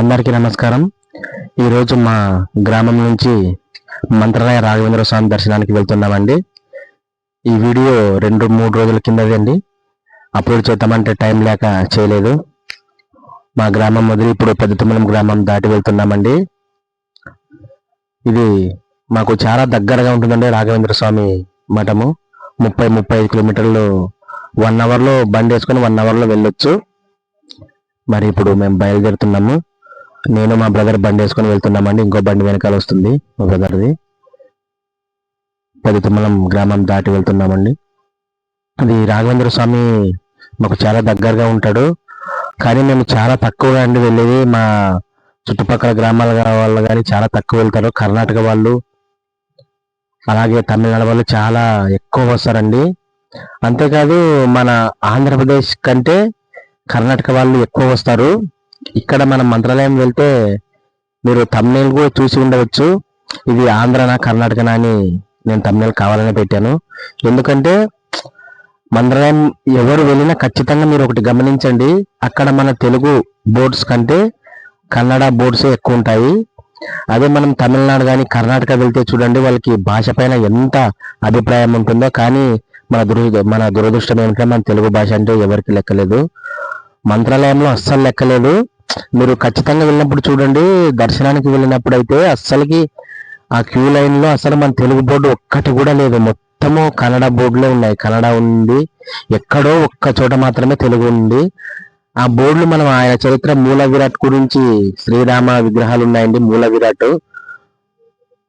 అందరికీ నమస్కారం. ఈరోజు మా గ్రామం నుంచి మంత్రాలయ రాఘవేంద్ర స్వామి దర్శనానికి వెళ్తున్నామండి. ఈ వీడియో రెండు మూడు రోజుల కిందది అండి. అప్లోడ్ చేద్దామంటే టైం లేక చేయలేదు. మా గ్రామం వదిలి ఇప్పుడు పెద్ద తుమ్మలం గ్రామం దాటి వెళ్తున్నామండి. ఇది మాకు చాలా దగ్గరగా ఉంటుందండి రాఘవేంద్ర స్వామి మఠము. ముప్పై ముప్పై ఐదు కిలోమీటర్లు వన్ అవర్లో బండి వేసుకొని వన్ అవర్లో వెళ్ళొచ్చు. మరి ఇప్పుడు మేము బయలుదేరుతున్నాము. నేను మా బ్రదర్ బండి వేసుకొని వెళ్తున్నామండి. ఇంకో బండి వెనకాల వస్తుంది మా బ్రదర్ది పది తుమ్మలం గ్రామం దాటి వెళ్తున్నామండి. అది రాఘవేంద్ర స్వామి మాకు చాలా దగ్గరగా ఉంటాడు. కానీ మేము చాలా తక్కువగా అండి వెళ్ళేది. మా చుట్టుపక్కల గ్రామాల వాళ్ళు కానీ చాలా తక్కువ వెళ్తారు. కర్ణాటక వాళ్ళు అలాగే తమిళనాడు వాళ్ళు చాలా ఎక్కువ వస్తారండి. అంతేకాదు మన ఆంధ్రప్రదేశ్ కంటే కర్ణాటక వాళ్ళు ఎక్కువ వస్తారు. ఇక్కడ మనం మంత్రాలయం వెళ్తే మీరు తమిళ కూడా చూసి ఉండవచ్చు. ఇది ఆంధ్రనా కర్ణాటకనా అని నేను తమ్నేల్ కావాలని పెట్టాను. ఎందుకంటే మంత్రాలయం ఎవరు వెళ్ళినా ఖచ్చితంగా మీరు ఒకటి గమనించండి. అక్కడ మన తెలుగు బోర్డ్స్ కంటే కన్నడ బోర్డ్సే ఎక్కువ ఉంటాయి. అదే మనం తమిళనాడు కానీ కర్ణాటక వెళ్తే చూడండి వాళ్ళకి భాష పైన ఎంత అభిప్రాయం ఉంటుందో. కానీ మన దురద మన దురదృష్టం ఏమిటంటే మన తెలుగు భాష అంటే ఎవరికి లెక్కలేదు. మంత్రాలయంలో అస్సలు లెక్కలేదు. మీరు ఖచ్చితంగా వెళ్ళినప్పుడు చూడండి దర్శనానికి వెళ్ళినప్పుడు అయితే అస్సలకి ఆ క్యూ లైన్లో అసలు మన తెలుగు బోర్డు ఒక్కటి కూడా లేదు. మొత్తము కన్నడ బోర్డులే ఉన్నాయి. కన్నడ ఉంది ఎక్కడో ఒక్క చోట మాత్రమే తెలుగు ఉంది. ఆ బోర్డులు మనం ఆయన చరిత్ర మూల విరాట్ గురించి శ్రీరామ విగ్రహాలు ఉన్నాయండి మూల విరాట్.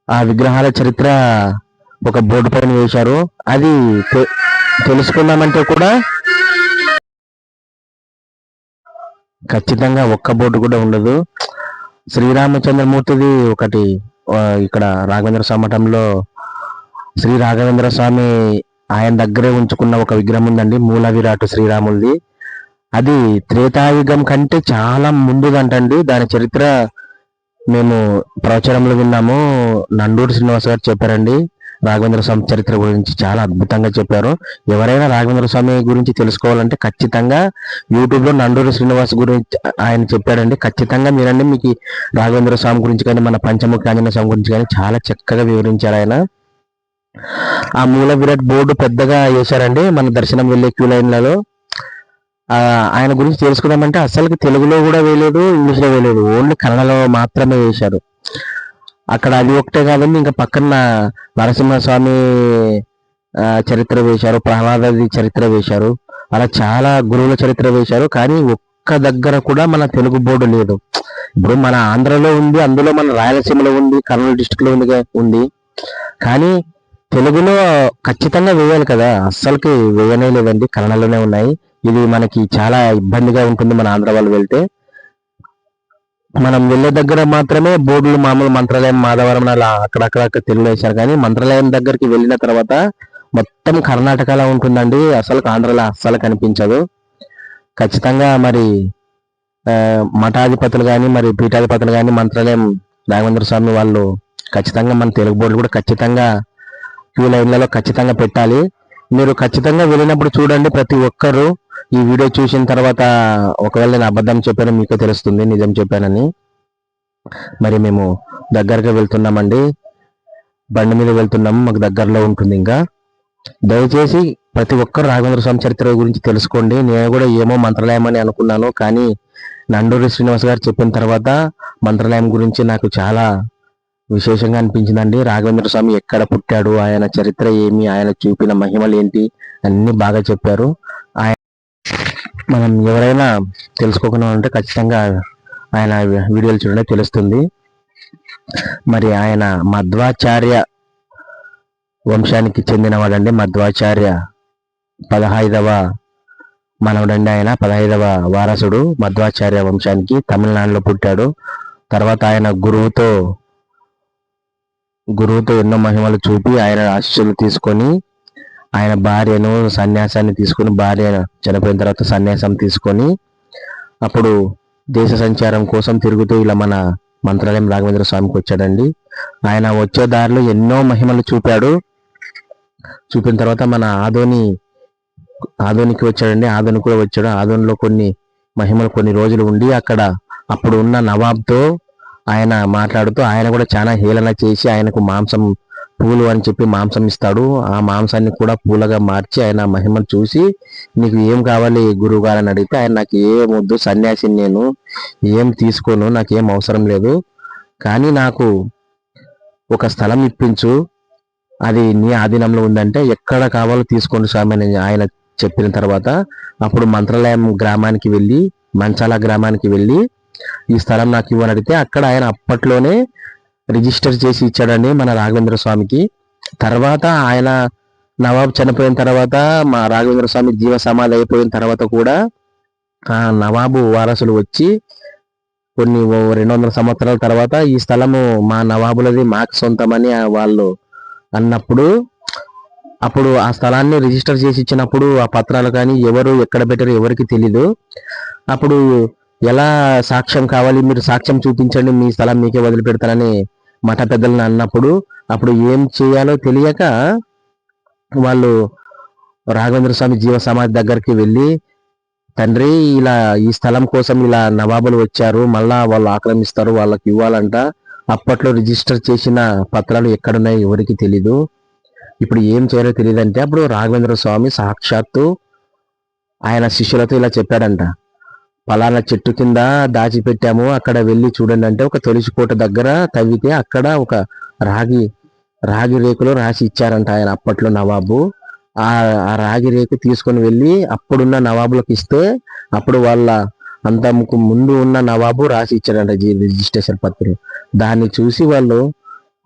ఆ విగ్రహాల చరిత్ర ఒక బోర్డు పైన వేశారు. అది తెలుసుకుందామంటే కూడా ఖచ్చితంగా ఒక్క బోర్డు కూడా ఉండదు. శ్రీరామచంద్రమూర్తిది ఒకటి ఇక్కడ రాఘవేంద్ర స్వామి మఠంలో శ్రీ రాఘవేంద్ర స్వామి ఆయన దగ్గరే ఉంచుకున్న ఒక విగ్రహం ఉందండి మూల విరాట్ శ్రీరాములది. అది త్రేతాయుగం కంటే చాలా ముందుదంటండి. దాని చరిత్ర మేము ప్రవచనంలో విన్నాము. నండూరు శ్రీనివాస్ గారు చెప్పారండి. రాఘవేంద్ర స్వామి చరిత్ర గురించి చాలా అద్భుతంగా చెప్పారు. ఎవరైనా రాఘవేంద్ర స్వామి గురించి తెలుసుకోవాలంటే ఖచ్చితంగా యూట్యూబ్లో నండూరి నండూరు శ్రీనివాస్ గురించి ఆయన చెప్పాడండి. ఖచ్చితంగా మీరండి మీకు రాఘవేంద్ర స్వామి గురించి కానీ మన పంచముఖి ఆంజనేయ స్వామి గురించి కానీ చాలా చక్కగా వివరించారు ఆయన. ఆ మూల విరాట్ బోర్డు పెద్దగా వేశారండి మన దర్శనం వెళ్ళే క్యూ లైన్లలో. ఆయన గురించి తెలుసుకుందామంటే అసలు తెలుగులో కూడా వేయలేదు ఇంగ్లీష్లో వేయలేదు. ఓన్లీ కన్నడలో మాత్రమే వేశారు. అక్కడ అది ఒకటే కాదండి ఇంకా పక్కన నరసింహస్వామి చరిత్ర వేశారు ప్రహ్లాదాది చరిత్ర వేశారు అలా చాలా గురువుల చరిత్ర వేశారు కానీ ఒక్క దగ్గర కూడా మన తెలుగు బోర్డు లేదు. ఇప్పుడు మన ఆంధ్రలో ఉంది అందులో మన రాయలసీమలో ఉంది కర్నూలు డిస్టిక్లో ఉంది ఉంది. కానీ తెలుగులో ఖచ్చితంగా వేయాలి కదా అస్సలకి వేయనే లేదండి కన్నడలోనే ఉన్నాయి. ఇది మనకి చాలా ఇబ్బందిగా ఉంటుంది మన ఆంధ్ర వాళ్ళు వెళ్తే. మనం వెళ్ళే దగ్గర మాత్రమే బోర్డులు మామూలు మంత్రాలయం మాధవరం అలా అక్కడక్కడ తెలుగులో వేశారు కానీ మంత్రాలయం దగ్గరికి వెళ్ళిన తర్వాత మొత్తం కర్ణాటకలో ఉంటుందండి. అసలు ఆంధ్రలో అస్సలు కనిపించదు. ఖచ్చితంగా మరి మఠాధిపతులు కానీ మరి పీఠాధిపతులు కానీ మంత్రాలయం రాఘవేంద్ర స్వామి వాళ్ళు ఖచ్చితంగా మన తెలుగు బోర్డు కూడా ఖచ్చితంగా క్యూ లైన్లలో ఖచ్చితంగా పెట్టాలి. మీరు ఖచ్చితంగా వెళ్ళినప్పుడు చూడండి ప్రతి ఒక్కరు ఈ వీడియో చూసిన తర్వాత ఒకవేళ నేను అబద్ధం చెప్పాను మీకే తెలుస్తుంది నిజం చెప్పానని. మరి మేము దగ్గరగా వెళ్తున్నామండి. బండి మీద వెళ్తున్నాము మాకు దగ్గరలో ఉంటుంది ఇంకా. దయచేసి ప్రతి ఒక్కరు రాఘవేంద్ర స్వామి చరిత్ర గురించి తెలుసుకోండి. నేను కూడా ఏమో మంత్రాలయం అని అనుకున్నాను కానీ నండూరి శ్రీనివాస్ గారు చెప్పిన తర్వాత మంత్రాలయం గురించి నాకు చాలా విశేషంగా అనిపించిందండి. రాఘవేంద్ర స్వామి ఎక్కడ పుట్టాడు ఆయన చరిత్ర ఏమి ఆయన చూపిన మహిమలు ఏంటి అన్ని బాగా చెప్పారు. మనం ఎవరైనా తెలుసుకోకుండా ఉంటే ఖచ్చితంగా ఆయన వీడియోలు చూడండి తెలుస్తుంది. మరి ఆయన మధ్వాచార్య వంశానికి చెందినవాడండి మధ్వాచార్య పదహైదవ మనవడండి ఆయన. పదహైదవ వారసుడు మధ్వాచార్య వంశానికి తమిళనాడులో పుట్టాడు. తర్వాత ఆయన గురువుతో గురువుతో ఎన్నో మహిమలు చూపి ఆయన ఆశీస్సులు తీసుకొని ఆయన భార్యను సన్యాసాన్ని తీసుకొని భార్య చనిపోయిన తర్వాత సన్యాసం తీసుకొని అప్పుడు దేశ సంచారం కోసం తిరుగుతూ ఇలా మన మంత్రాలయం రాఘవేంద్ర స్వామికి వచ్చాడండి. ఆయన వచ్చే దారిలో ఎన్నో మహిమలు చూపాడు. చూపిన తర్వాత మన ఆదోని ఆదోనికి వచ్చాడండి. ఆదోని కూడా వచ్చాడు. ఆదోనిలో కొన్ని మహిమలు కొన్ని రోజులు ఉండి అక్కడ అప్పుడు ఉన్న నవాబ్తో ఆయన మాట్లాడుతూ ఆయన కూడా చాలా హేళన చేసి ఆయనకు మాంసం పూలు అని చెప్పి మాంసం ఇస్తాడు. ఆ మాంసాన్ని కూడా పూలగా మార్చి ఆయన మహిమను చూసి నీకు ఏం కావాలి గురువు గారు? అని అడిగితే ఆయన నాకు ఏం వద్దు సన్యాసిని నేను. ఏం తీసుకోను నాకు ఏం అవసరం లేదు. కానీ నాకు ఒక స్థలం ఇప్పించు. అది నీ ఆధీనంలో ఉందంటే ఎక్కడ కావాలో తీసుకోండి స్వామి అని ఆయన చెప్పిన తర్వాత అప్పుడు మంత్రాలయం గ్రామానికి వెళ్ళి మంచాల గ్రామానికి వెళ్ళి ఈ స్థలం నాకు ఇవ్వని అడిగితే అక్కడ ఆయన అప్పట్లోనే రిజిస్టర్ చేసి ఇచ్చాడండి మన రాఘవేంద్ర స్వామికి. తర్వాత ఆయన నవాబ్ చనిపోయిన తర్వాత మా రాఘవేంద్ర స్వామి జీవ సమాధి అయిపోయిన తర్వాత కూడా ఆ నవాబు వారసులు వచ్చి కొన్ని రెండు వందల సంవత్సరాల తర్వాత ఈ స్థలము మా నవాబులది మాకు సొంతమని వాళ్ళు అన్నప్పుడు అప్పుడు ఆ స్థలాన్ని రిజిస్టర్ చేసి ఇచ్చినప్పుడు ఆ పత్రాలు కానీ ఎవరు ఎక్కడ పెట్టారు ఎవరికి తెలీదు. అప్పుడు ఎలా సాక్ష్యం కావాలి మీరు సాక్ష్యం చూపించండి మీ స్థలం మీకే వదిలిపెడతానని మఠ పెద్దలను అన్నప్పుడు అప్పుడు ఏం చేయాలో తెలియక వాళ్ళు రాఘవేంద్ర స్వామి జీవ సమాధి దగ్గరికి వెళ్ళి తండ్రి ఇలా ఈ స్థలం కోసం ఇలా నవాబులు వచ్చారు మళ్ళా వాళ్ళు ఆక్రమిస్తారు వాళ్ళకి ఇవ్వాలంట. అప్పట్లో రిజిస్టర్ చేసిన పత్రాలు ఎక్కడున్నాయో ఎవరికి తెలీదు. ఇప్పుడు ఏం చేయాలో తెలియదు అంటే అప్పుడు రాఘవేంద్ర స్వామి సాక్షాత్తు ఆయన శిష్యులతో ఇలా చెప్పాడంట. పలానా చెట్టు కింద దాచిపెట్టాము. అక్కడ వెళ్ళి చూడండి అంటే ఒక తొలిచికోట దగ్గర తవ్వితే అక్కడ ఒక రాగి రాగి రేకులో రాసి ఇచ్చారంట ఆయన అప్పట్లో నవాబు. ఆ ఆ రాగి రేకు తీసుకొని వెళ్ళి అప్పుడున్న నవాబులకు ఇస్తే అప్పుడు వాళ్ళ అంతకు ముందు ఉన్న నవాబు రాసి ఇచ్చాడంట రిజిస్ట్రేషన్ పత్రం దాన్ని చూసి వాళ్ళు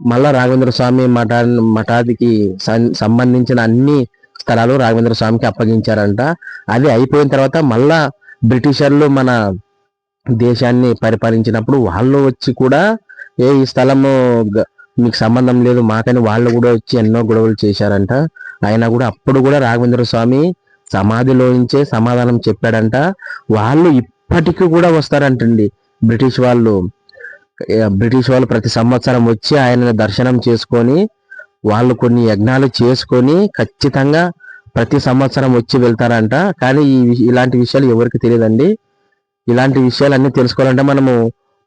మళ్ళా రాఘవేంద్ర స్వామి మఠా మఠాదికి సం- సంబంధించిన అన్ని స్థలాలు రాఘవేంద్ర స్వామికి అప్పగించారంట. అది అయిపోయిన తర్వాత మళ్ళా బ్రిటిషర్లు మన దేశాన్ని పరిపాలించినప్పుడు వాళ్ళు వచ్చి కూడా ఏ ఈ స్థలము మీకు సంబంధం లేదు మాకని వాళ్ళు కూడా వచ్చి ఎన్నో గొడవలు చేశారంట. అయినా కూడా అప్పుడు కూడా రాఘవేంద్ర స్వామి సమాధిలోంచే సమాధానం చెప్పాడంట. వాళ్ళు ఇప్పటికీ కూడా వస్తారంటండి బ్రిటిష్ వాళ్ళు. బ్రిటిష్ వాళ్ళు ప్రతి సంవత్సరం వచ్చి ఆయన దర్శనం చేసుకొని వాళ్ళు కొన్ని యజ్ఞాలు చేసుకొని ఖచ్చితంగా ప్రతి సంవత్సరం వచ్చి వెళ్తారంట. కానీ ఈ ఇలాంటి విషయాలు ఎవరికి తెలియదండి. ఇలాంటి విషయాలన్నీ తెలుసుకోవాలంటే మనము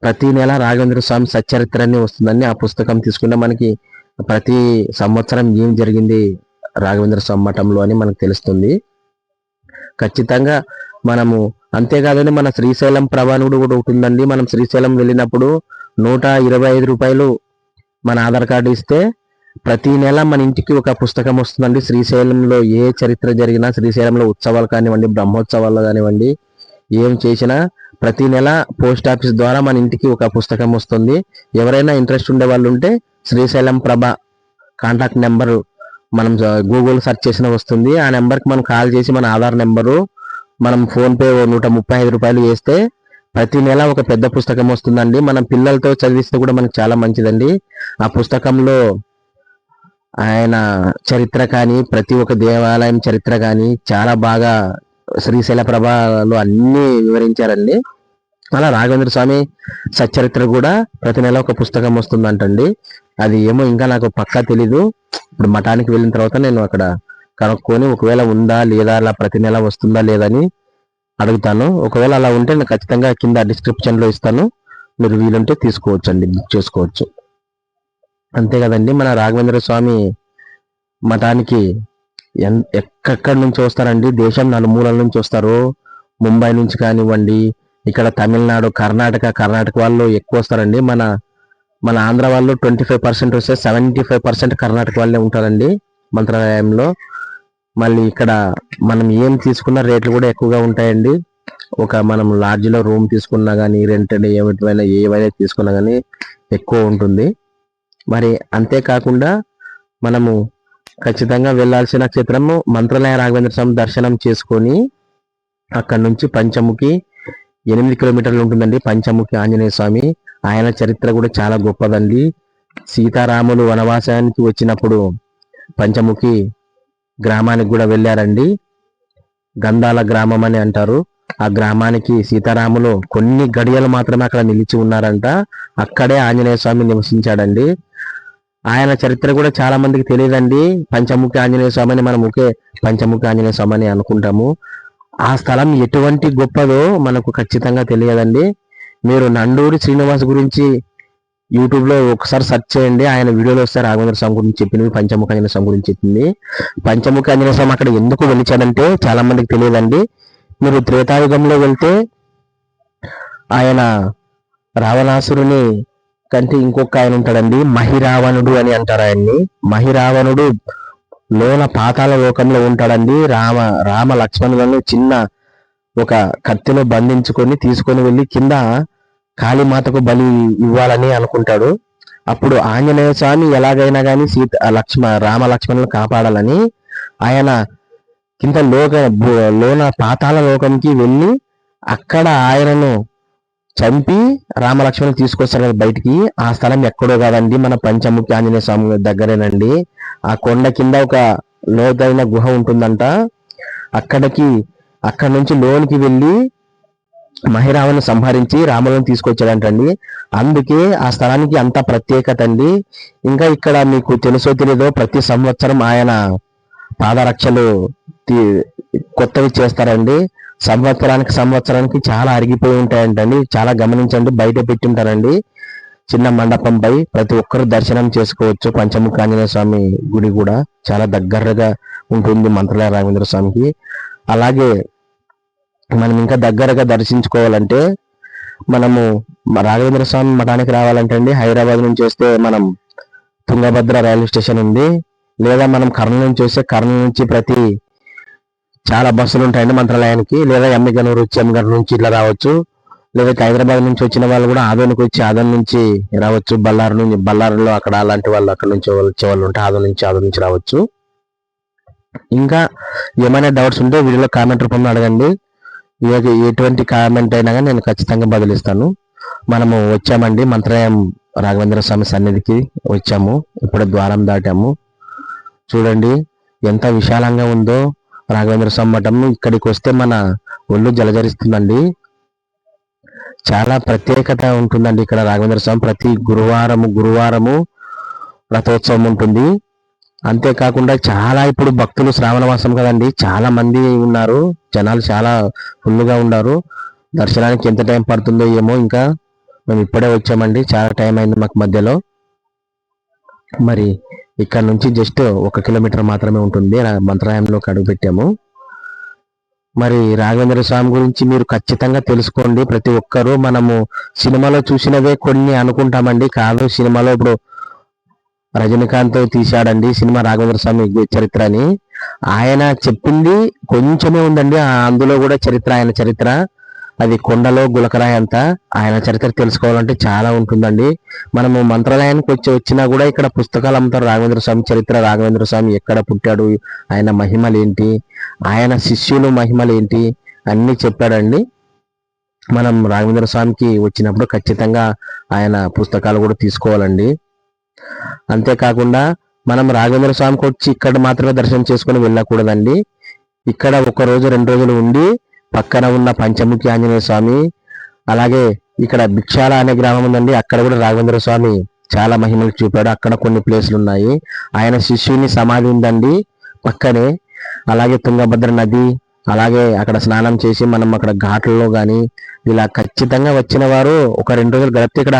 ప్రతి నెల రాఘవేంద్ర స్వామి సచ్చరిత్ర అని వస్తుందండి. ఆ పుస్తకం తీసుకుంటే మనకి ప్రతి సంవత్సరం ఏం జరిగింది రాఘవేంద్ర స్వామి మఠంలో అని మనకు తెలుస్తుంది. ఖచ్చితంగా మనము అంతేకాదండి మన శ్రీశైలం ప్రభానుడు కూడా ఉంటుందండి మనం శ్రీశైలం వెళ్ళినప్పుడు నూట ఇరవై ఐదు రూపాయలు మన ఆధార్ కార్డు ఇస్తే ప్రతి నెల మన ఇంటికి ఒక పుస్తకం వస్తుందండి. శ్రీశైలంలో ఏ చరిత్ర జరిగినా శ్రీశైలంలో ఉత్సవాలు కానివ్వండి బ్రహ్మోత్సవాలు కానివ్వండి ఏం చేసినా ప్రతి నెల పోస్ట్ ఆఫీస్ ద్వారా మన ఇంటికి ఒక పుస్తకం వస్తుంది. ఎవరైనా ఇంట్రెస్ట్ ఉండే వాళ్ళు ఉంటే శ్రీశైలం ప్రభ కాంటాక్ట్ నెంబరు మనం గూగుల్ సెర్చ్ చేసిన వస్తుంది. ఆ నెంబర్కి మనం కాల్ చేసి మన ఆధార్ నెంబరు మనం ఫోన్పే నూట ముప్పై ఐదు రూపాయలు వేస్తే ప్రతి నెల ఒక పెద్ద పుస్తకం వస్తుందండి. మనం పిల్లలతో చదివిస్తే కూడా మనకు చాలా మంచిదండి. ఆ పుస్తకంలో ఆయన చరిత్ర కానీ ప్రతి ఒక్క దేవాలయం చరిత్ర కానీ చాలా బాగా శ్రీశైల ప్రభాలో అన్ని వివరించారండి. అలా రాఘవేంద్ర స్వామి సచ్చరిత్ర కూడా ప్రతి నెల ఒక పుస్తకం వస్తుందంటండి. అది ఏమో ఇంకా నాకు పక్కా తెలీదు. ఇప్పుడు మఠానికి వెళ్ళిన తర్వాత నేను అక్కడ కనుక్కొని ఒకవేళ ఉందా లేదా అలా ప్రతి నెల వస్తుందా లేదా అని అడుగుతాను. ఒకవేళ అలా ఉంటే నేను ఖచ్చితంగా కింద డిస్క్రిప్షన్లో ఇస్తాను. మీరు వీలుంటే తీసుకోవచ్చు అండి బుక్ చేసుకోవచ్చు. అంతే కదండి. మన రాఘవేంద్ర స్వామి మఠానికి ఎన్- ఎక్కడెక్కడి నుంచి వస్తారండి? దేశం నలుమూలల నుంచి వస్తారు. ముంబై నుంచి కానివ్వండి ఇక్కడ తమిళనాడు కర్ణాటక కర్ణాటక వాళ్ళు ఎక్కువ వస్తారండి. మన మన ఆంధ్ర వాళ్ళు ట్వంటీ ఫైవ్ పర్సెంట్ వస్తే సెవెంటీ ఫైవ్ పర్సెంట్ కర్ణాటక వాళ్ళే ఉంటారండి మంత్రాలయంలో. మళ్ళీ ఇక్కడ మనం ఏం తీసుకున్న రేట్లు కూడా ఎక్కువగా ఉంటాయండి. ఒక మనం లాడ్జ్లో రూమ్ తీసుకున్నా కానీ రెంట్ ఏమైనా ఏవైనా తీసుకున్నా కానీ ఎక్కువ ఉంటుంది. మరి అంతేకాకుండా మనము ఖచ్చితంగా వెళ్ళాల్సిన క్షేత్రము మంత్రాలయ రాఘవేంద్ర స్వామి దర్శనం చేసుకొని అక్కడ నుంచి పంచముఖి ఎనిమిది కిలోమీటర్లు ఉంటుందండి. పంచముఖి ఆంజనేయ స్వామి. ఆయన చరిత్ర కూడా చాలా గొప్పదండి. సీతారాములు వనవాసానికి వచ్చినప్పుడు పంచముఖి గ్రామానికి కూడా వెళ్ళారండి. గంధాల గ్రామం అని అంటారు. ఆ గ్రామానికి సీతారాములు కొన్ని గడియలు మాత్రమే అక్కడ నిలిచి ఉన్నారంట. అక్కడే ఆంజనేయ స్వామి నివసించాడండి. ఆయన చరిత్ర కూడా చాలా మందికి తెలియదండి. పంచముఖి ఆంజనేయ స్వామి అని మనం ఒకే పంచముఖి ఆంజనేయ స్వామి అని అనుకుంటాము. ఆ స్థలం ఎటువంటి గొప్పదో మనకు ఖచ్చితంగా తెలియదండి. మీరు నండూరి శ్రీనివాస్ గురించి యూట్యూబ్లో ఒకసారి సెర్చ్ చేయండి. ఆయన వీడియోలో వస్తే రాఘవేంద్ర స్వామి గురించి చెప్పింది పంచముఖ ఆంజనేయ స్వామి గురించి చెప్పింది. పంచముఖ ఆంజనేయ స్వామి అక్కడ ఎందుకు వెలిచాడంటే చాలా మందికి తెలియదండి. మీరు త్రేతాయుగంలో వెళ్తే ఆయన రావణాసురుని కంటే ఇంకొక ఆయన ఉంటాడండి మహిరావణుడు అని అంటారు ఆయన్ని. మహిరావణుడు లోన పాతాల లోకంలో ఉంటాడండి. రామ రామ లక్ష్మణులను చిన్న ఒక కత్తిలో బంధించుకొని తీసుకొని వెళ్ళి కింద కాళీమాతకు బలి ఇవ్వాలని అనుకుంటాడు. అప్పుడు ఆంజనేయ స్వామి ఎలాగైనా కానీ సీత లక్ష్మ రామ లక్ష్మణులను కాపాడాలని ఆయన కింద లోక లోన పాతాల లోకంకి వెళ్ళి అక్కడ ఆయనను చంపి రామలక్ష్మణులు తీసుకొస్తారు బయటికి. ఆ స్థలం ఎక్కడో కాదండి మన పంచముఖి ఆంజనేయ స్వామి దగ్గరేనండి. ఆ కొండ కింద ఒక లోతైన గుహ ఉంటుందంట. అక్కడికి అక్కడ నుంచి లోనికి వెళ్ళి మహిరావుని సంహరించి రాములను తీసుకొచ్చాడంటండి. అందుకే ఆ స్థలానికి అంత ప్రత్యేకత అండి. ఇంకా ఇక్కడ మీకు తెలుసో తెలియదో ప్రతి సంవత్సరం ఆయన పాదరక్షలు తీ- కొత్తవి చేస్తారండి. సంవత్సరానికి సంవత్సరానికి చాలా అరిగిపోయి ఉంటాయంటండి. చాలా గమనించండి బయట పెట్టి ఉంటారండి చిన్న మండపంపై ప్రతి ఒక్కరు దర్శనం చేసుకోవచ్చు. పంచముఖ ఆంజనేయ స్వామి గుడి కూడా చాలా దగ్గరగా ఉంటుంది మంత్రాలయ రామేంద్ర స్వామికి. అలాగే మనం ఇంకా దగ్గరగా దర్శించుకోవాలంటే మనము రాఘవేంద్ర స్వామి మఠానికి రావాలంటే అండి హైదరాబాద్ నుంచి వస్తే మనం తుంగభద్ర రైల్వే స్టేషన్ ఉంది. లేదా మనం కర్నూలు నుంచి వస్తే కర్నూలు నుంచి ప్రతి చాలా బస్సులు ఉంటాయండి మంత్రాలయానికి. లేదా ఎమ్మిగనూరు వచ్చి ఎమ్మిగనూరు నుంచి ఇట్లా రావచ్చు. లేదా హైదరాబాద్ నుంచి వచ్చిన వాళ్ళు కూడా ఆదోనికి వచ్చి ఆదో నుంచి రావచ్చు. బళ్ళారు నుంచి బళ్ళారులో అక్కడ అలాంటి వాళ్ళు అక్కడ నుంచి వచ్చే వాళ్ళు ఉంటే ఆదో నుంచి ఆదో నుంచి రావచ్చు. ఇంకా ఏమైనా డౌట్స్ ఉంటే వీడియోలో కామెంట్ రూపంలో అడగండి. ఏ- ఎటువంటి కామెంట్ అయినా కానీ నేను ఖచ్చితంగా బదిలిస్తాను. మనము వచ్చామండి మంత్రాలయం రాఘవేంద్ర స్వామి సన్నిధికి వచ్చాము. ఇప్పుడు ద్వారం దాటాము. చూడండి ఎంత విశాలంగా ఉందో. రాఘవేంద్ర స్వామి మఠం ఇక్కడికి వస్తే మన ఒళ్ళు జలజరిస్తుందండి. చాలా ప్రత్యేకత ఉంటుందండి ఇక్కడ రాఘవేంద్ర స్వామి. ప్రతి గురువారము గురువారము రథోత్సవం ఉంటుంది. అంతేకాకుండా చాలా ఇప్పుడు భక్తులు శ్రావణ మాసం కదండి చాలా మంది ఉన్నారు. జనాలు చాలా ఫుల్గా ఉన్నారు. దర్శనానికి ఎంత టైం పడుతుందో ఏమో ఇంకా మేము ఇప్పుడే వచ్చామండి. చాలా టైం అయింది మాకు మధ్యలో. మరి ఇక్కడ నుంచి జస్ట్ ఒక కిలోమీటర్ మాత్రమే ఉంటుంది. రా- మంత్రాలయంలోకి అడుగు పెట్టాము. మరి రాఘవేంద్ర స్వామి గురించి మీరు ఖచ్చితంగా తెలుసుకోండి. ప్రతి ఒక్కరూ మనము సినిమాలో చూసినవే కొన్ని అనుకుంటామండి. కాదు సినిమాలో ఇప్పుడు రజనీకాంత్ తీశాడండి సినిమా రాఘవేంద్ర స్వామి చరిత్ర అని. ఆయన చెప్పింది కొంచెమే ఉందండి. అందులో కూడా చరిత్ర ఆయన చరిత్ర. అది కొండలో గులకరాయి అంతా ఆయన చరిత్ర తెలుసుకోవాలంటే చాలా ఉంటుందండి. మనము మంత్రాలయానికి వచ్చి వచ్చినా కూడా ఇక్కడ పుస్తకాలు అమ్ముతారు. రాఘవేంద్ర స్వామి చరిత్ర రాఘవేంద్ర స్వామి ఎక్కడ పుట్టాడు ఆయన మహిమలేంటి ఆయన శిష్యులు మహిమలేంటి అన్నీ చెప్పాడండి. మనం రాఘవేంద్ర స్వామికి వచ్చినప్పుడు ఖచ్చితంగా ఆయన పుస్తకాలు కూడా తీసుకోవాలండి. అంతేకాకుండా మనం రాఘవేంద్ర స్వామికి వచ్చి ఇక్కడ మాత్రమే దర్శనం చేసుకుని వెళ్ళకూడదండి. ఇక్కడ ఒక రోజు రెండు రోజులు ఉండి పక్కన ఉన్న పంచముఖి ఆంజనేయ స్వామి అలాగే ఇక్కడ భిక్షాల అనే గ్రామం ఉందండి. అక్కడ కూడా రాఘవేంద్ర స్వామి చాలా మహిమలు చూపాడు. అక్కడ కొన్ని ప్లేసులు ఉన్నాయి. ఆయన శిష్యుని సమాధి ఉందండి పక్కనే. అలాగే తుంగభద్ర నది అలాగే అక్కడ స్నానం చేసి మనం అక్కడ ఘాట్లలో కానీ ఇలా ఖచ్చితంగా వచ్చిన వారు ఒక రెండు రోజులు గడిపితే ఇక్కడ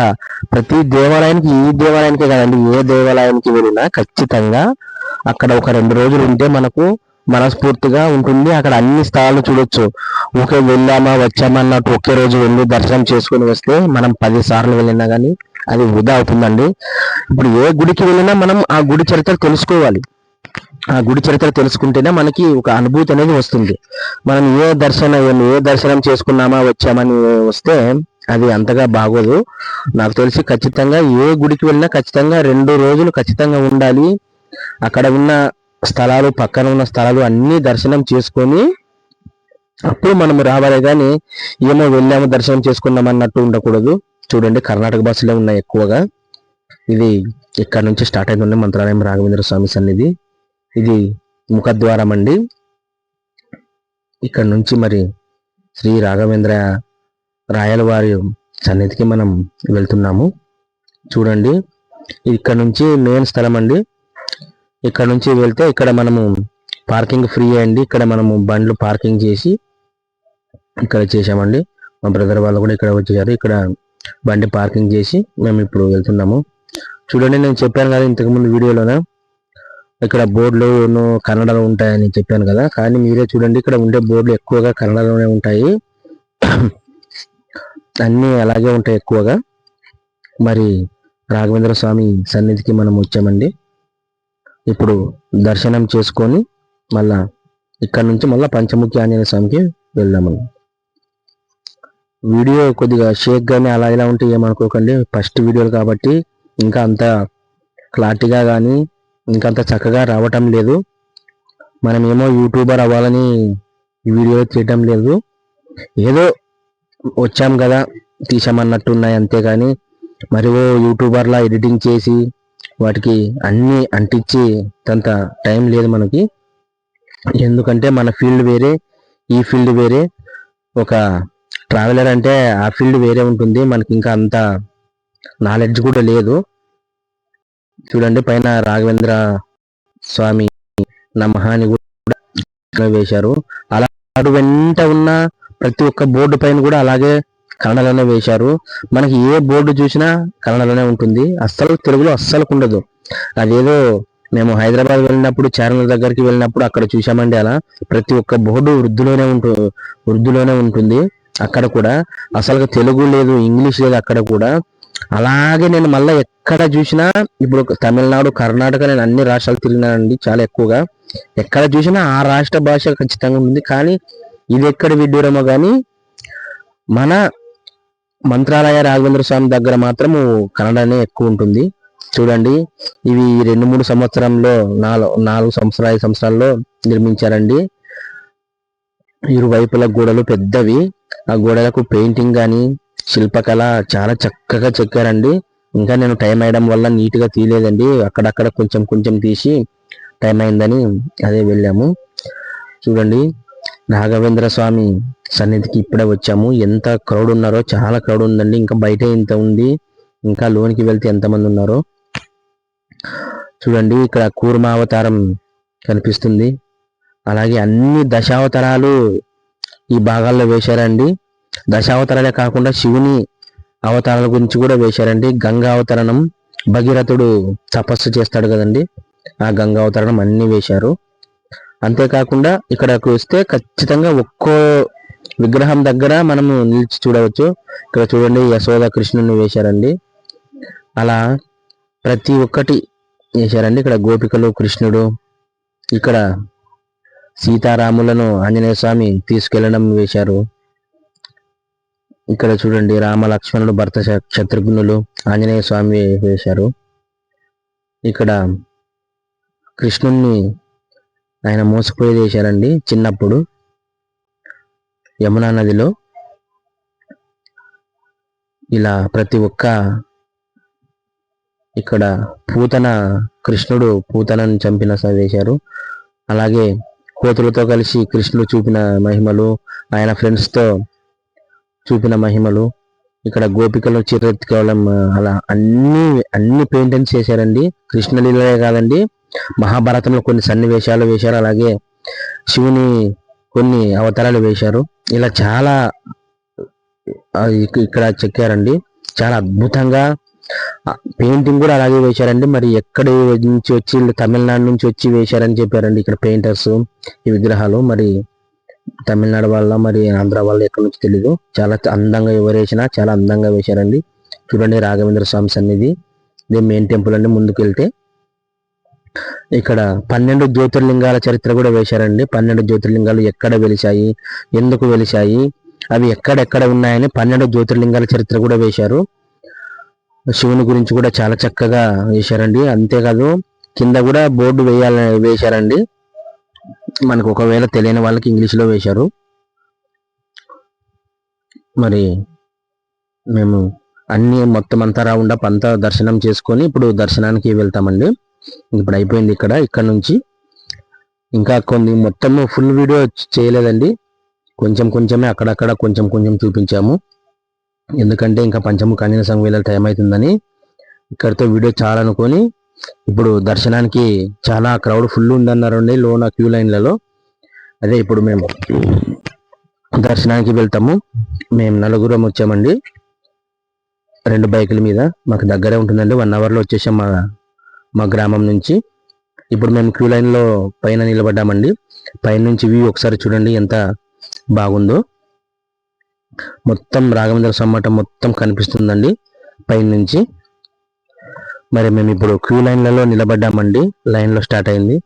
ప్రతి దేవాలయానికి ఈ దేవాలయానికే కాదండి. ఏ దేవాలయానికి వెళ్ళినా ఖచ్చితంగా అక్కడ ఒక రెండు రోజులు ఉంటే మనకు మనస్ఫూర్తిగా ఉంటుంది. అక్కడ అన్ని స్థలాలు చూడొచ్చు. ఒకే వెళ్ళామా వచ్చామా అన్నట్టు ఒకే రోజు వెళ్ళి దర్శనం చేసుకుని వస్తే మనం పది సార్లు వెళ్ళినా కానీ అది వృధా అవుతుందండి. ఇప్పుడు ఏ గుడికి వెళ్ళినా మనం ఆ గుడి చరిత్ర తెలుసుకోవాలి. ఆ గుడి చరిత్ర తెలుసుకుంటేనే మనకి ఒక అనుభూతి అనేది వస్తుంది. మనం ఏ దర్శనం ఏ దర్శనం చేసుకున్నామా వచ్చామని వస్తే అది అంతగా బాగోదు. నాకు తెలిసి ఖచ్చితంగా ఏ గుడికి వెళ్ళినా ఖచ్చితంగా రెండు రోజులు ఖచ్చితంగా ఉండాలి. అక్కడ ఉన్న స్థలాలు పక్కన ఉన్న స్థలాలు అన్ని దర్శనం చేసుకొని అప్పుడు మనం రావాలి కానీ ఏమో వెళ్ళాము దర్శనం చేసుకున్నాం అన్నట్టు ఉండకూడదు. చూడండి కర్ణాటక బస్సులే ఉన్నాయి ఎక్కువగా. ఇది ఇక్కడ నుంచి స్టార్ట్ అయిందండి మంత్రాలయం రాఘవేంద్ర స్వామి సన్నిధి. ఇది ముఖద్వారం అండి. ఇక్కడ నుంచి మరి శ్రీ రాఘవేంద్ర రాయల వారి సన్నిధికి మనం వెళ్తున్నాము. చూడండి ఇక్కడ నుంచి మెయిన్ స్థలం అండి. ఇక్కడ నుంచి వెళ్తే ఇక్కడ మనము పార్కింగ్ ఫ్రీ అండి. ఇక్కడ మనము బండ్లు పార్కింగ్ చేసి ఇక్కడ చేసామండి మా బ్రదర్ వాళ్ళు కూడా ఇక్కడ వచ్చేసారు. ఇక్కడ బండి పార్కింగ్ చేసి మేము ఇప్పుడు వెళ్తున్నాము. చూడండి నేను చెప్పాను కదా ఇంతకుముందు వీడియోలోన. ఇక్కడ బోర్డులు కన్నడలో ఉంటాయని చెప్పాను కదా. కానీ మీరే చూడండి ఇక్కడ ఉండే బోర్డులు ఎక్కువగా కన్నడలోనే ఉంటాయి. అన్నీ అలాగే ఉంటాయి ఎక్కువగా. మరి రాఘవేంద్ర స్వామి సన్నిధికి మనం వచ్చామండి. ఇప్పుడు దర్శనం చేసుకొని మళ్ళా ఇక్కడ నుంచి మళ్ళీ పంచముఖి ఆంజనేయ స్వామికి వెళ్దామని. వీడియో కొద్దిగా షేక్ కానీ అలా ఇలా ఉంటే ఏమనుకోకండి. ఫస్ట్ వీడియోలు కాబట్టి ఇంకా అంత క్లారిటీగా కానీ ఇంకా అంత చక్కగా రావటం లేదు. మనం ఏమో యూట్యూబర్ అవ్వాలని వీడియో తీయటం లేదు. ఏదో వచ్చాం కదా తీసామన్నట్టు ఉన్నాయి అంతేగాని మరియు యూట్యూబర్లా ఎడిటింగ్ చేసి వాటికి అన్ని అంటించి అంత టైం లేదు మనకి. ఎందుకంటే మన ఫీల్డ్ వేరే ఈ ఫీల్డ్ వేరే. ఒక ట్రావెలర్ అంటే ఆ ఫీల్డ్ వేరే ఉంటుంది. మనకి ఇంకా అంత నాలెడ్జ్ కూడా లేదు. చూడండి పైన రాఘవేంద్ర స్వామి నమహాని కూడా వేశారు. అలా వెంట ఉన్న ప్రతి ఒక్క బోర్డు పైన కూడా అలాగే కన్నడలోనే వేశారు. మనకి ఏ బోర్డు చూసినా కన్నడలోనే ఉంటుంది. అస్సలు తెలుగులో అస్సలు ఉండదు. అదేదో మేము హైదరాబాద్ వెళ్ళినప్పుడు చార్మినార్ దగ్గరికి వెళ్ళినప్పుడు అక్కడ చూసామండి అలా. ప్రతి ఒక్క బోర్డు వృద్ధులోనే ఉంటు వృద్ధులోనే ఉంటుంది. అక్కడ కూడా అసలు తెలుగు లేదు ఇంగ్లీష్ లేదు అక్కడ కూడా. అలాగే నేను మళ్ళీ ఎక్కడ చూసినా ఇప్పుడు తమిళనాడు కర్ణాటక నేను అన్ని రాష్ట్రాలు తిరిగినానండి చాలా ఎక్కువగా. ఎక్కడ చూసినా ఆ రాష్ట్ర భాష ఖచ్చితంగా ఉంది కానీ ఇది ఎక్కడ విడ్డూరమో కానీ మన మంత్రాలయ రాఘవేంద్ర స్వామి దగ్గర మాత్రము కన్నడనే ఎక్కువ ఉంటుంది. చూడండి ఇవి రెండు మూడు సంవత్సరంలో నాలుగు నాలుగు సంవత్సరాల ఐదు సంవత్సరాల్లో నిర్మించారండి. ఇరువైపుల గోడలు పెద్దవి. ఆ గోడలకు పెయింటింగ్ కానీ శిల్పకళ చాలా చక్కగా చెక్కారండి. ఇంకా నేను టైం అయ్యడం వల్ల నీట్గా తీయలేదండి. అక్కడక్కడ కొంచెం కొంచెం తీసి టైం అయిందని అదే వెళ్ళాము. చూడండి రాఘవేంద్ర స్వామి సన్నిధికి ఇప్పుడే వచ్చాము. ఎంత క్రౌడ్ ఉన్నారో చాలా క్రౌడ్ ఉందండి. ఇంకా బయట ఇంత ఉంది. ఇంకా లోనికి వెళ్తే ఎంతమంది ఉన్నారో. చూడండి ఇక్కడ కూర్మ అవతారం కనిపిస్తుంది. అలాగే అన్ని దశావతారాలు ఈ భాగాల్లో వేశారండి. దశావతారాలే కాకుండా శివుని అవతారాల గురించి కూడా వేశారండి. గంగా అవతరణం భగీరథుడు తపస్సు చేస్తాడు కదండి. ఆ గంగా అవతరణం అన్ని వేశారు. అంతేకాకుండా ఇక్కడకు వస్తే ఖచ్చితంగా ఒక్కో విగ్రహం దగ్గర మనము నిలిచి చూడవచ్చు. ఇక్కడ చూడండి యశోద కృష్ణుని వేశారండి అలా ప్రతి ఒక్కటి వేశారండి ఇక్కడ గోపికలు కృష్ణుడు ఇక్కడ సీతారాములను ఆంజనేయ స్వామి తీసుకెళ్ళడం వేశారు. ఇక్కడ చూడండి రామ లక్ష్మణుడు భర్త శత్రుఘ్నులు ఆంజనేయ స్వామి వేశారు. ఇక్కడ కృష్ణుణ్ణి ఆయన మోసపోయి చేశారండి చిన్నప్పుడు యమునా నదిలో. ఇలా ప్రతి ఒక్క ఇక్కడ పూతన కృష్ణుడు పూతనను చంపిన వేశారు. అలాగే కోతులతో కలిసి కృష్ణుడు చూపిన మహిమలు ఆయన ఫ్రెండ్స్తో చూపిన మహిమలు ఇక్కడ గోపికలు చిరెత్తుకోవడం అలా అన్ని అన్ని పెయింటింగ్స్ చేశారండి. కృష్ణలీలే కాదండి మహాభారతంలో కొన్ని సన్నివేశాలు వేశారు. అలాగే శివుని కొన్ని అవతారాలు వేశారు. ఇలా చాలా ఇక్కడ చెక్కారండి. చాలా అద్భుతంగా పెయింటింగ్ కూడా అలాగే వేశారండి. మరి ఎక్కడి నుంచి వచ్చి తమిళనాడు నుంచి వచ్చి వేశారని చెప్పారండి ఇక్కడ పెయింటర్స్ ఈ విగ్రహాలు. మరి తమిళనాడు వాళ్ళ మరి ఆంధ్ర వాళ్ళ ఎక్కడి నుంచి తెలీదు. చాలా అందంగా ఎవరు వేసినా చాలా అందంగా వేశారండి. చూడండి రాఘవేంద్ర స్వామి సన్నిధి. ఇది మెయిన్ టెంపుల్ అండి. ముందుకు వెళ్తే ఇక్కడ పన్నెండు జ్యోతిర్లింగాల చరిత్ర కూడా వేశారండి. పన్నెండు జ్యోతిర్లింగాలు ఎక్కడ వెలిశాయి? ఎందుకు వెలిశాయి? అవి ఎక్కడెక్కడ ఉన్నాయని పన్నెండు జ్యోతిర్లింగాల చరిత్ర కూడా వేశారు. శివుని గురించి కూడా చాలా చక్కగా వేశారండి. అంతేకాదు కింద కూడా బోర్డు వేయాలని వేశారండి. మనకు ఒకవేళ తెలియని వాళ్ళకి ఇంగ్లీష్లో వేశారు. మరి మేము అన్నీ మొత్తం అంతా రాకుండా పంత దర్శనం చేసుకొని ఇప్పుడు దర్శనానికి వెళ్తామండి. ఇప్పుడు అయిపోయింది ఇక్కడ ఇక్కడ నుంచి. ఇంకా కొన్ని మొత్తము ఫుల్ వీడియో చేయలేదండి. కొంచెం కొంచెమే అక్కడక్కడ కొంచెం కొంచెం చూపించాము. ఎందుకంటే ఇంకా పంచము కన్యన సంఘ టైం అవుతుందని ఇక్కడితో వీడియో చాలా అనుకొని ఇప్పుడు దర్శనానికి చాలా క్రౌడ్ ఫుల్ ఉందన్నారండి లోన క్యూ లైన్లలో. అదే ఇప్పుడు మేము దర్శనానికి వెళ్తాము. మేము నలుగురం వచ్చామండి. రెండు బైకుల మీద. మాకు దగ్గరే ఉంటుందండి. వన్ అవర్లో వచ్చేసాం మా మా గ్రామం నుంచి. ఇప్పుడు మేము క్యూ లైన్లో పైన నిలబడ్డామండి. పైన నుంచి వ్యూ ఒకసారి చూడండి ఎంత బాగుందో. మొత్తం రాఘవేంద్ర సమ్మటం మొత్తం కనిపిస్తుందండి పైన నుంచి. మరి మేము ఇప్పుడు క్యూ లైన్లలో నిలబడ్డామండి. లైన్లో స్టార్ట్ అయింది.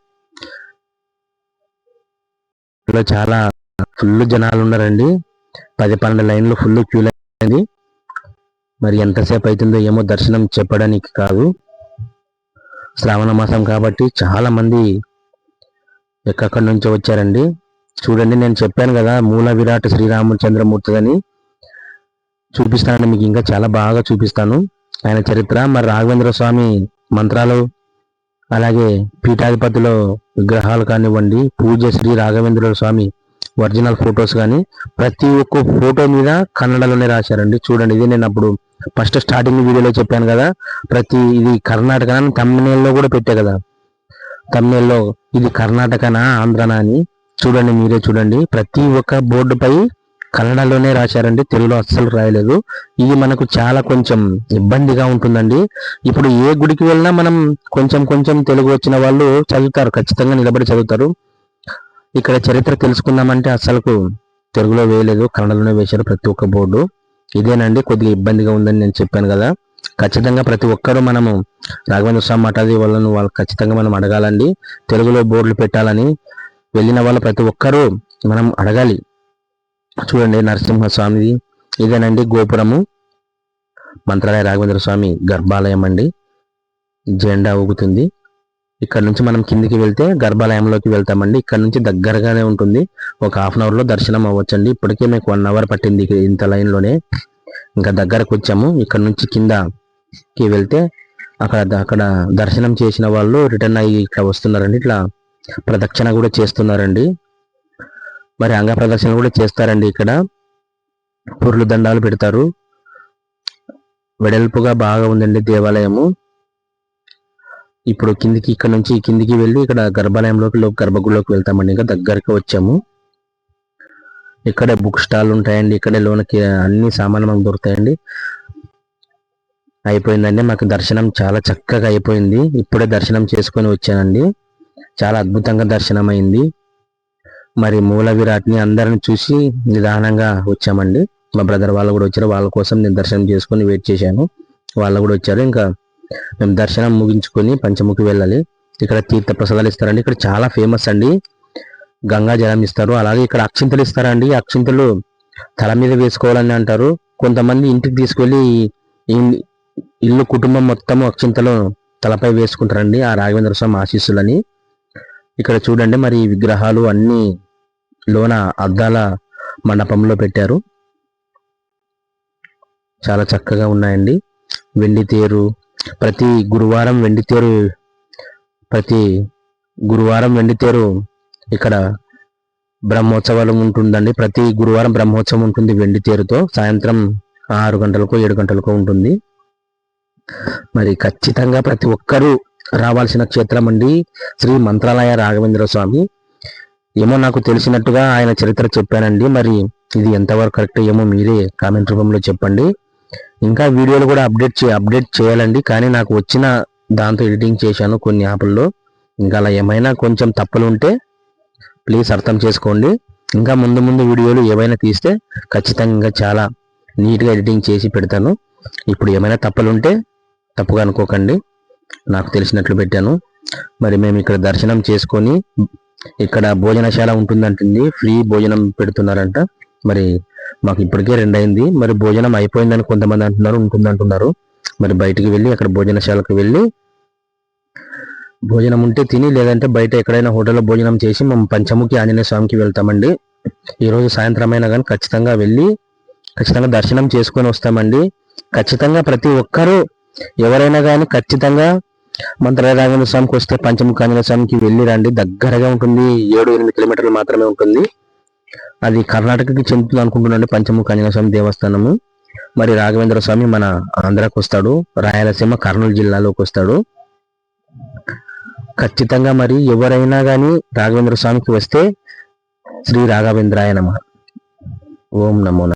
లో చాలా ఫుల్ జనాలు ఉన్నారండి. పది పన్నెండు లైన్లు ఫుల్ క్యూ లైన్ మరి ఎంతసేపు అవుతుందో ఏమో దర్శనం చెప్పడానికి కాదు. శ్రావణ మాసం కాబట్టి చాలామంది ఎక్కడి నుంచో వచ్చారండి. చూడండి నేను చెప్పాను కదా మూల విరాట్ శ్రీరామచంద్రమూర్తి అని చూపిస్తాను మీకు ఇంకా చాలా బాగా చూపిస్తాను. ఆయన చరిత్ర మరి రాఘవేంద్ర స్వామి మంత్రాలు అలాగే పీఠాధిపతిలో విగ్రహాలు కానివ్వండి పూజ శ్రీ రాఘవేంద్ర స్వామి ఒరిజినల్ ఫొటోస్ కానీ ప్రతి ఒక్క ఫోటో మీద కన్నడలోనే రాశారండి. చూడండి ఇది నేను అప్పుడు ఫస్ట్ స్టార్టింగ్ వీడియోలో చెప్పాను కదా ప్రతి ఇది కర్ణాటక తమిళలో కూడా పెట్టా కదా. తమిళలో ఇది కర్ణాటకనా ఆంధ్రనా అని చూడండి మీరే చూడండి. ప్రతి ఒక్క బోర్డుపై కన్నడలోనే రాశారండి తెలుగులో అస్సలు రాయలేదు. ఇది మనకు చాలా కొంచెం ఇబ్బందిగా ఉంటుందండి. ఇప్పుడు ఏ గుడికి వెళ్ళినా మనం కొంచెం కొంచెం తెలుగు వచ్చిన వాళ్ళు చదువుతారు ఖచ్చితంగా నిలబడి చదువుతారు. ఇక్కడ చరిత్ర తెలుసుకుందామంటే అస్సలకు తెలుగులో వేయలేదు కన్నడలోనే వేశారు ప్రతి ఒక్క బోర్డు. ఇదేనండి కొద్దిగా ఇబ్బందిగా ఉందని నేను చెప్పాను కదా. ఖచ్చితంగా ప్రతి ఒక్కరూ మనము రాఘవేంద్ర స్వామి మఠాది వాళ్ళను వాళ్ళు ఖచ్చితంగా మనం అడగాలండి. తెలుగులో బోర్డులు పెట్టాలని వెళ్ళిన వాళ్ళు ప్రతి ఒక్కరూ మనం అడగాలి. చూడండి నరసింహస్వామిది ఇదేనండి గోపురము. మంత్రాలయ రాఘవేంద్ర స్వామి గర్భాలయం అండి. జెండా ఊగుతుంది. ఇక్కడ నుంచి మనం కిందికి వెళ్తే గర్భాలయంలోకి వెళ్తామండి. ఇక్కడ నుంచి దగ్గరగానే ఉంటుంది. ఒక హాఫ్ అన్ అవర్లో దర్శనం అవ్వచ్చండి. ఇప్పటికే మీకు వన్ అవర్ పట్టింది ఇంత లైన్లోనే ఇంకా దగ్గరకు వచ్చాము. ఇక్కడ నుంచి కిందకి వెళ్తే అక్కడ అక్కడ దర్శనం చేసిన వాళ్ళు రిటర్న్ అయ్యి ఇక్కడ వస్తున్నారండి. ఇట్లా ప్రదక్షిణ కూడా చేస్తున్నారండి. మరి అంగ ప్రదర్శన కూడా చేస్తారండి ఇక్కడ. పుర్లు దండాలు పెడతారు. వెడల్పుగా బాగా ఉందండి దేవాలయము. ఇప్పుడు కిందికి ఇక్కడ నుంచి కిందికి వెళ్ళి ఇక్కడ గర్భాలయంలోకి గర్భగుడిలోకి వెళ్తామండి. ఇంకా దగ్గరికి వచ్చాము. ఇక్కడ బుక్ స్టాల్ ఉంటాయండి. ఇక్కడ లోనకి అన్ని సామాన్లు మనకు దొరుకుతాయండి. అయిపోయిందండి. మాకు దర్శనం చాలా చక్కగా అయిపోయింది. ఇప్పుడే దర్శనం చేసుకొని వచ్చానండి. చాలా అద్భుతంగా దర్శనం అయింది మరి మూల విరాట్ని అందరిని చూసి నిదానంగా వచ్చామండి. మా బ్రదర్ వాళ్ళు కూడా వచ్చారు. వాళ్ళ కోసం నేను దర్శనం చేసుకొని వెయిట్ చేశాను. వాళ్ళు కూడా వచ్చారు. ఇంకా మేము దర్శనం ముగించుకొని పంచముఖి వెళ్ళాలి. ఇక్కడ తీర్థ ప్రసాదాలు ఇస్తారండి. ఇక్కడ చాలా ఫేమస్ అండి. గంగా జలం ఇస్తారు. అలాగే ఇక్కడ అక్షింతలు ఇస్తారండి. అక్షింతలు తల మీద వేసుకోవాలని అంటారు. కొంతమంది ఇంటికి తీసుకెళ్ళి ఇల్లు కుటుంబం మొత్తం అక్షింతలు తలపై వేసుకుంటారండి. ఆ రాఘవేంద్ర స్వామి ఆశీస్సులని. ఇక్కడ చూడండి మరి విగ్రహాలు అన్ని లోన అద్దాల మండపంలో పెట్టారు. చాలా చక్కగా ఉన్నాయండి. వెండి తేరు ప్రతి గురువారం వెండి తేరు ప్రతి గురువారం వెండి తేరు ఇక్కడ బ్రహ్మోత్సవాలు ఉంటుందండి. ప్రతి గురువారం బ్రహ్మోత్సవం ఉంటుంది వెండి తేరుతో. సాయంత్రం ఆరు గంటలకు ఏడు గంటలకు ఉంటుంది. మరి ఖచ్చితంగా ప్రతి ఒక్కరూ రావాల్సిన క్షేత్రం అండి. శ్రీ మంత్రాలయ రాఘవేంద్ర స్వామి. ఏమో నాకు తెలిసినట్టుగా ఆయన చరిత్ర చెప్పానండి. మరి ఇది ఎంతవరకు కరెక్ట్ ఏమో మీరే కామెంట్ రూపంలో చెప్పండి. ఇంకా వీడియోలు కూడా అప్డేట్ చే అప్డేట్ చేయాలండి. కానీ నాకు వచ్చిన దాంతో ఎడిటింగ్ చేశాను కొన్ని యాప్ల్లో ఇంకా అలా ఏమైనా కొంచెం తప్పులు ఉంటే ప్లీజ్ అర్థం చేసుకోండి. ఇంకా ముందు ముందు వీడియోలు ఏవైనా తీస్తే ఖచ్చితంగా చాలా నీట్గా ఎడిటింగ్ చేసి పెడతాను. ఇప్పుడు ఏమైనా తప్పులు ఉంటే తప్పుగా అనుకోకండి. నాకు తెలిసినట్లు పెట్టాను. మరి మేము ఇక్కడ దర్శనం చేసుకొని ఇక్కడ భోజనశాల ఉంటుందంటుంది. ఫ్రీ భోజనం పెడుతున్నారంట. మరి మాకు ఇప్పటికే రెండు అయింది మరి భోజనం అయిపోయిందని కొంతమంది అంటున్నారు ఉంటుంది అంటున్నారు. మరి బయటికి వెళ్ళి అక్కడ భోజనశాలకు వెళ్ళి భోజనం ఉంటే తిని లేదంటే బయట ఎక్కడైనా హోటల్లో భోజనం చేసి మేము పంచముఖి ఆంజనేయ స్వామికి వెళ్తామండి. ఈరోజు సాయంత్రం అయినా కానీ ఖచ్చితంగా వెళ్ళి ఖచ్చితంగా దర్శనం చేసుకొని వస్తామండి. ఖచ్చితంగా ప్రతి ఒక్కరూ ఎవరైనా కానీ ఖచ్చితంగా మంత్రారాఘవేంద్ర స్వామికి వస్తే పంచముఖ ఆంజనేయ స్వామికి వెళ్ళి రండి. దగ్గరగా ఉంటుంది ఏడు ఎనిమిది కిలోమీటర్లు మాత్రమే ఉంటుంది. అది కర్ణాటకకి చెందుతుంది అనుకుంటున్నాను. పంచముఖ ఆంజనేయ స్వామి దేవస్థానము. మరి రాఘవేంద్ర స్వామి మన ఆంధ్రాకు వస్తాడు. రాయలసీమ కర్నూలు జిల్లాలోకి వస్తాడు. ఖచ్చితంగా మరి ఎవరైనా కానీ రాఘవేంద్ర స్వామికి వస్తే శ్రీ రాఘవేంద్రాయ నమ. ఓం నమో.